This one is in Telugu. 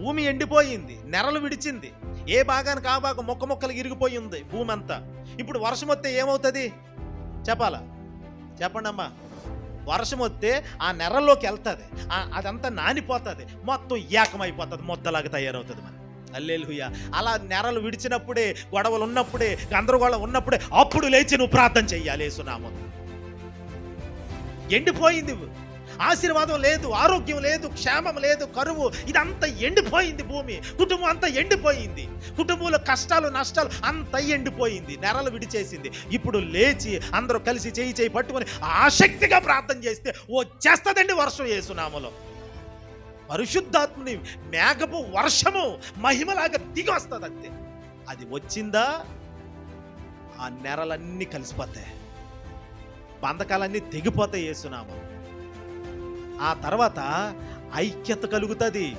భూమి ఎండిపోయింది నెరలు విడిచింది. ఏ భాగానికి ఆ భాగం మొక్క మొక్కలు ఇరిగిపోయి ఉంది భూమి అంతా ఇప్పుడు వర్షం వస్తే ఏమవుతుంది? చెప్పాలా? చెప్పండి అమ్మా. వర్షం వస్తే ఆ నెరల్లోకి వెళ్తుంది. అదంతా నానిపోతుంది. మొత్తం ఏకమైపోతుంది. మొత్తలాగా తయారవుతుంది మరి. అల్లేలుయ్య. అలా నెరలు విడిచినప్పుడే గొడవలు ఉన్నప్పుడే గందరగోళం ఉన్నప్పుడే అప్పుడు లేచి నువ్వు ప్రార్థన చెయ్యాలి సునామం ఎండిపోయింది. ఆశీర్వాదం లేదు ఆరోగ్యం లేదు క్షేమం లేదు కరువు. ఇదంతా ఎండిపోయింది భూమి. కుటుంబం అంతా ఎండిపోయింది. కుటుంబంలో కష్టాలు నష్టాలు అంత ఎండిపోయింది. నెరలు విడిచేసింది. ఇప్పుడు లేచి అందరూ కలిసి చేయి చేయి పట్టుకొని ఆసక్తిగా ప్రార్థన చేస్తే వచ్చేస్తుందండి వర్షం వేసునామలో పరిశుద్ధాత్మని మేఘపు వర్షము మహిమలాగా దిగి వస్తుంది అంతే అది వచ్చిందా? ఆ నెరలన్నీ కలిసిపోతాయి. బంధకాలన్నీ తెగిపోతాయి వేసునామం ఆ తర్వాత ఐక్యత కలుగుతుంది.